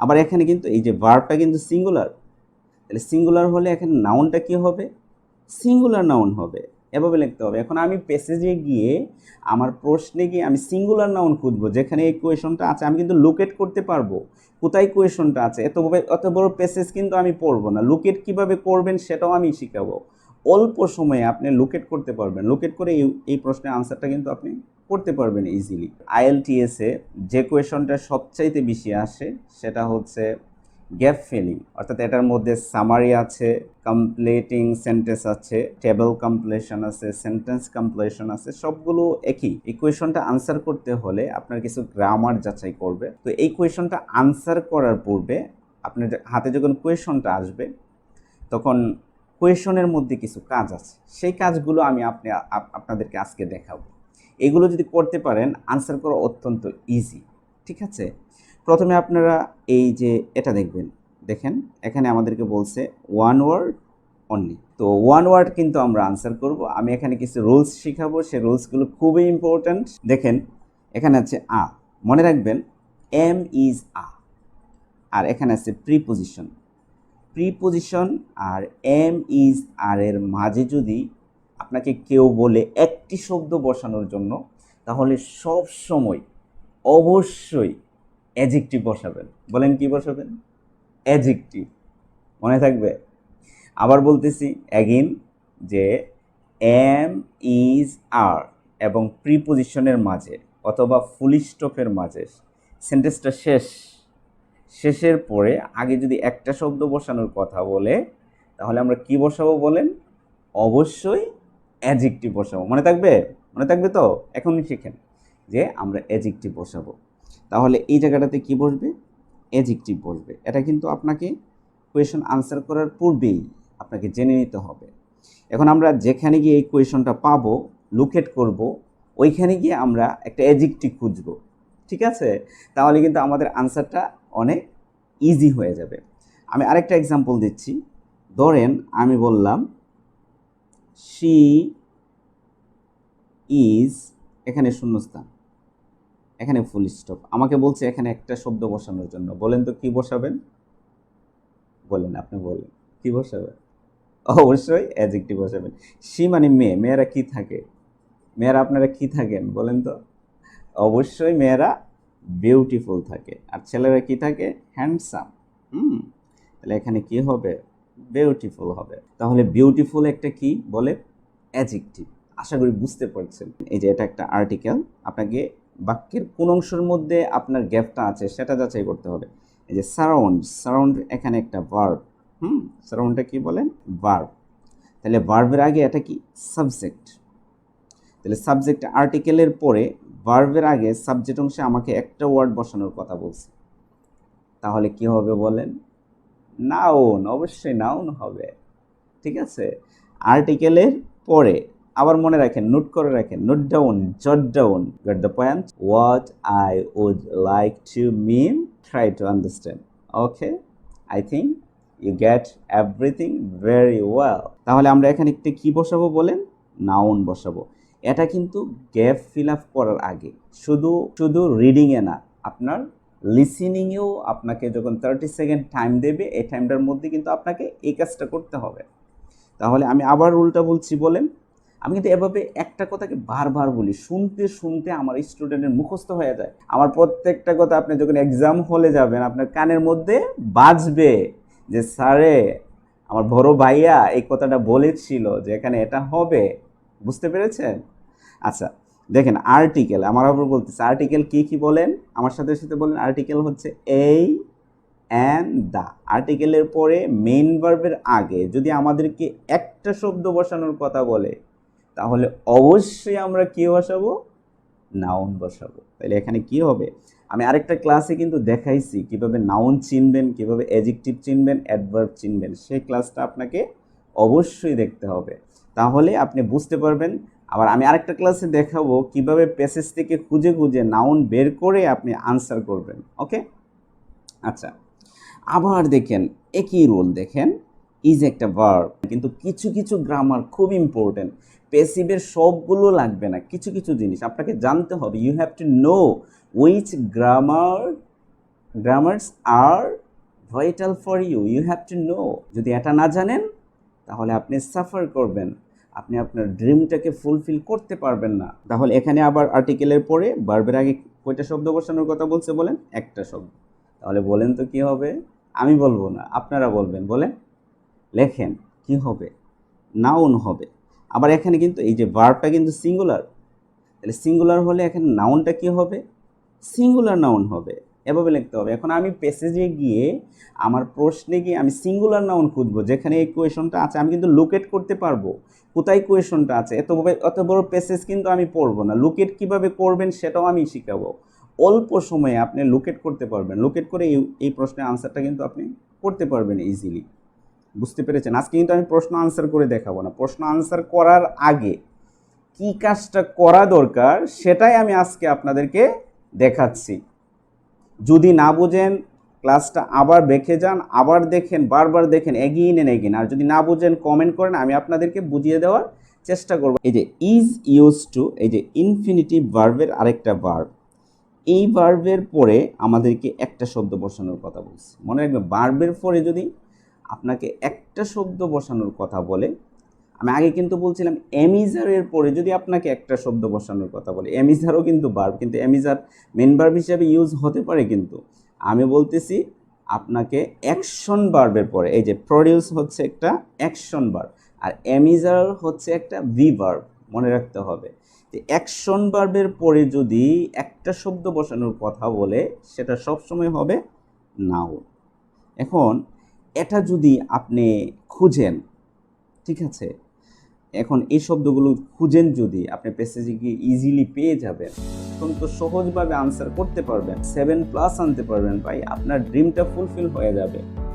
আবার এখানে কিন্তু এই যে ভার্বটা কিন্তু সিঙ্গুলার তাহলে সিঙ্গুলার হলে এখানে নাউনটা কি হবে? সিঙ্গুলার নাউন হবে। এভাবে লিখতে হবে। এখন আমি প্যাসেজে গিয়ে আমার প্রশ্নে গিয়ে আমি সিঙ্গুলার নাউন খুঁজবো, যেখানে এই কোয়েশনটা আছে, আমি কিন্তু লোকেট করতে পারব। কোথায় কোয়েশনটা আছে? এত বড়- এত বড় প্যাসেজ কিন্তু আমি পড়ব না। লোকেট কীভাবে করবেন সেটাও আমি শিখাবো। অল্প সময়ে আপনি লোকেট করতে পারবেন। লোকেট করে এই এই প্রশ্নের আনসারটা কিন্তু আপনি করতে পারবেন ইজিলি আইএলটিএসে যে কোয়েশনটা সবচাইতে বেশি আসে সেটা হচ্ছে গ্যাপ ফিলিং অর্থাৎ এটার মধ্যে সামারি আছে কমপ্লিটিং সেন্টেন্স আছে টেবল কমপ্লিশন আছে সেন্টেন্স কমপ্লিশন আছে, সবগুলো একই। এই কোয়েশনটা আনসার করতে হলে আপনার কিছু গ্রামার যাচাই করবে। তো এই কোয়েশনটা আনসার করার পূর্বে আপনার হাতে যখন কোয়েশনটা আসবে, তখন কোয়েশনের মধ্যে কিছু কাজ আছে। সেই কাজগুলো আমি আপনি আপনাদেরকে আজকে দেখাবো। এগুলো যদি করতে পারেন আনসার করা অত্যন্ত ইজি ঠিক আছে? প্রথমে আপনারা এই যে এটা দেখবেন, দেখেন, এখানে আমাদেরকে বলছে ওয়ান ওয়ার্ড অনলি তো ওয়ান ওয়ার্ড কিন্তু আমরা আনসার করব। আমি এখানে কিছু রুলস শিখাবো সেই রুলসগুলো খুবই ইম্পর্ট্যান্ট দেখেন, এখানে আছে আ, মনে রাখবেন এম ইজ আ আর এখানে আছে প্রিপোজিশন প্রিপোজিশন আর এম ইজ আর এর মাঝে যদি আপনাকে কেউ বলে একটি শব্দ বসানোর জন্য তাহলে সব সময় অবশ্যই অ্যাজেক্টিভ বসাবেন। বলেন কি বসাবেন? অ্যাজেক্টিভ মনে থাকবে? আবার বলতেছি অ্যাগিন যে এম ইজ আর এবং প্রিপোজিশনের মাঝে অথবা ফুল স্টপের মাঝে সেন্টেন্সটা শেষ। শেষের পরে আগে যদি একটা শব্দ বসানোর কথা বলে তাহলে আমরা কি বসাবো বলেন? অবশ্যই অ্যাজেক্টিভ বসাবো। মনে থাকবে? মনে থাকবে তো? এখনই শিখেন যে আমরা অ্যাজেক্টিভ বসাবো। তাহলে এই জায়গাটাতে কি বসবে? অ্যাজিকটিভ বসবে। এটা কিন্তু আপনাকে কোয়েশন আনসার করার পূর্বেই আপনাকে জেনে নিতে হবে। এখন আমরা যেখানে গিয়ে এই কোয়েশনটা পাবো লোকেট করব, ওইখানে গিয়ে আমরা একটা অ্যাজেক্টিভ খুঁজবো। ঠিক আছে? তাহলে কিন্তু আমাদের আনসারটা অনেক ইজি হয়ে যাবে। আমি আরেকটা এক্সাম্পল দিচ্ছি। ধরেন আমি বললাম শি ইজ এখানে শূন্যস্থান। এখানে ফুল স্টপ আমাকে বলছে এখানে একটা শব্দ বসানোর জন্য। বলেন তো কি বসাবেন? বলেন, আপনি বলেন। কি বসাবেন? অবশ্যই অ্যাজেক্টিভ বসাবেন। সি মানে মেয়ে। মেয়েরা কি থাকে? মেয়েরা আপনারা কি থাকেন? বলেন তো। অবশ্যই মেয়েরা বিউটিফুল থাকে। আর ছেলেরা কি থাকে? হ্যান্ডসাম হুম? তাহলে এখানে কি হবে? বিউটিফুল হবে। তাহলে বিউটিফুল একটা কি বলে? অ্যাজেক্টিভ আশা করি বুঝতে পারছেন। এই যে এটা একটা আর্টিকেল আপনাকে বাক্যের কোন অংশের মধ্যে আপনার গ্যাপটা আছে সেটা যাচাই করতে হবে। এই যে সারাউন্ড সারাউন্ড এখানে একটা ভার্ব হুম? সারাউন্ডটা কি বলেন? ভার্ব তাহলে ভার্বের আগে এটা কি? সাবজেক্ট তাহলে সাবজেক্ট আর্টিকেলের পরে ভার্বের আগে সাবজেক্ট অংশে আমাকে একটা ওয়ার্ড বসানোর কথা বলছে। তাহলে কি হবে বলেন? নাউন, অবশ্যই নাউন হবে। ঠিক আছে? আর্টিকেলের পরে আবার মনে রাখেন নোট করে রাখেন note down jot down got the point what I would like to mean try to understand okay I think you get everything very well তাহলে আমরা এখানে একটা কী বসাবো বলেন? নাউন বসাবো। এটা কিন্তু গ্যাপ ফিল আপ করার আগে। শুধু শুধু রিডিংয়ে না, আপনার লিসেনিংয়েও আপনাকে যখন থার্টি সেকেন্ড টাইম দেবে, এই টাইমটার মধ্যে কিন্তু আপনাকে এই কাজটা করতে হবে। তাহলে আমি আবার উল্টা বলছি, বলেন। আমি কিন্তু এভাবে একটা কথাকে বারবার বলি, শুনতে শুনতে আমার স্টুডেন্টের মুখস্থ হয়ে যায়। আমার প্রত্যেকটা কথা আপনি যখন এক্সাম হলে যাবেন, আপনার কানের মধ্যে বাজবে যে, স্যারে, আমার বড় ভাইয়া এই কথাটা বলেছিল যে, এখানে এটা হবে। বুঝতে পেরেছেন? আচ্ছা দেখেন আর্টিকেল আমার আবার বলতেছে আর্টিকেল কি কি বলেন? আমার সাথে সাথে বলেন আর্টিকেল হচ্ছে এই অ্যান্ড দ্য আর্টিকেলের পরে মেইন ভার্বের আগে যদি আমাদেরকে একটা শব্দ বসানোর কথা বলে, তাহলে অবশ্যই আমরা কি বসাবো? নাউন বসাবো। তাহলে এখানে কি হবে? আমি আরেকটা ক্লাসে কিন্তু দেখাইছি, কীভাবে নাউন চিনবেন, কীভাবে অ্যাজেক্টিভ চিনবেন অ্যাডভার্ব চিনবেন, সেই ক্লাসটা আপনাকে অবশ্যই দেখতে হবে। তাহলে আপনি বুঝতে পারবেন আবার আমি আরেকটা ক্লাসে দেখাবো কীভাবে প্যাসেজ থেকে খুঁজে খুঁজে নাউন বের করে আপনি আনসার করবেন ওকে আচ্ছা আবার দেখেন, একই রোল দেখেন ইজ একটা ভার্ব কিন্তু কিছু কিছু গ্রামার খুব ইম্পর্টেন্ট পেসিভের সবগুলো লাগবে না, কিছু কিছু জিনিস, আপনাকে জানতে হবে you have to know which grammar grammars are vital for you you have to know যদি এটা না জানেন, তাহলে আপনি সাফার করবেন। আপনি আপনার ড্রিমটাকে ফুলফিল করতে পারবেন না। তাহলে এখানে আবার আর্টিকেলের পরে বারবার আগে কয়টা শব্দ বসানোর কথা বলছে বলেন? একটা শব্দ। তাহলে বলেন তো কি হবে? আমি বলব না, আপনারা বলবেন। বলেন, লেখেন, কি হবে? নাউন হবে। আবার এখানে কিন্তু এই যে ভার্বটা কিন্তু সিঙ্গুলার তাহলে সিঙ্গুলার হলে এখানে নাউনটা কি হবে? সিঙ্গুলার নাউন হবে। এভাবে লিখতে হবে। এখন আমি প্যাসেজে গিয়ে আমার প্রশ্নে গিয়ে আমি সিঙ্গুলার নাউন খুঁজবো, যেখানে এই কোয়েশনটা আছে, আমি কিন্তু লোকেট করতে পারব। কোথায় কোয়েশনটা আছে? এত বড়- প্যাসেজ কিন্তু আমি পড়ব না। লোকেট কীভাবে করবেন সেটাও আমি শিখাবো। অল্প সময়ে আপনি লোকেট করতে পারবেন। লোকেট করে এই এই প্রশ্নের আনসারটা কিন্তু আপনি করতে পারবেন ইজিলি বুঝতে পেরেছেন? আজকে কিন্তু আমি প্রশ্ন আনসার করে দেখাবো না। প্রশ্ন আনসার করার আগে কি কাজটা করা দরকার সেটাই আমি আজকে আপনাদেরকে দেখাচ্ছি। যদি না বোঝেন, ক্লাসটা আবার দেখে যান, আবার দেখেন, বারবার দেখেন, এগিয়ে নেন, এগিয়ে আর যদি না বুঝেন কমেন্ট করেন, আমি আপনাদেরকে বুঝিয়ে দেওয়ার চেষ্টা করব। এই যে ইজ ইউজ টু এই যে ইনফিনিটিভ ভার্বের আরেকটা ভার্ব এই ভার্বের পরে আমাদেরকে একটা শব্দ বসানোর কথা বলছি। মনে রাখবে ভার্বের পরে যদি আপনাকে একটা শব্দ বসানোর কথা বলে আমি আগে কিন্তু বলছিলাম, এমিজারের পরে যদি আপনাকে একটা শব্দ বসানোর কথা বলে, এমিজারও কিন্তু বার্ব কিন্তু এমিজার মেন ভার্ব হিসাবে ইউজ হতে পারে কিন্তু। আমি বলতেছি আপনাকে অ্যাকশন বার্বের পরে, এই যে প্রডিউস হচ্ছে একটা অ্যাকশন বার্ব আর অ্যামিজার হচ্ছে একটা ভি বার্ব মনে রাখতে হবে। যে অ্যাকশন বার্বের পরে যদি একটা শব্দ বসানোর কথা বলে, সেটা সবসময় হবে নাও এখন, এটা যদি আপনি খুঁজেন, ঠিক আছে? এখন এই শব্দগুলো খুঁজেন যদি, আপনি প্যাসেজে গিয়ে ইজিলি পেয়ে যাবেন। অত্যন্ত সহজভাবে আনসার করতে পারবেন সেভেন প্লাস আনতে পারবেন, ভাই। আপনার ড্রিমটা ফুলফিল হয়ে যাবে।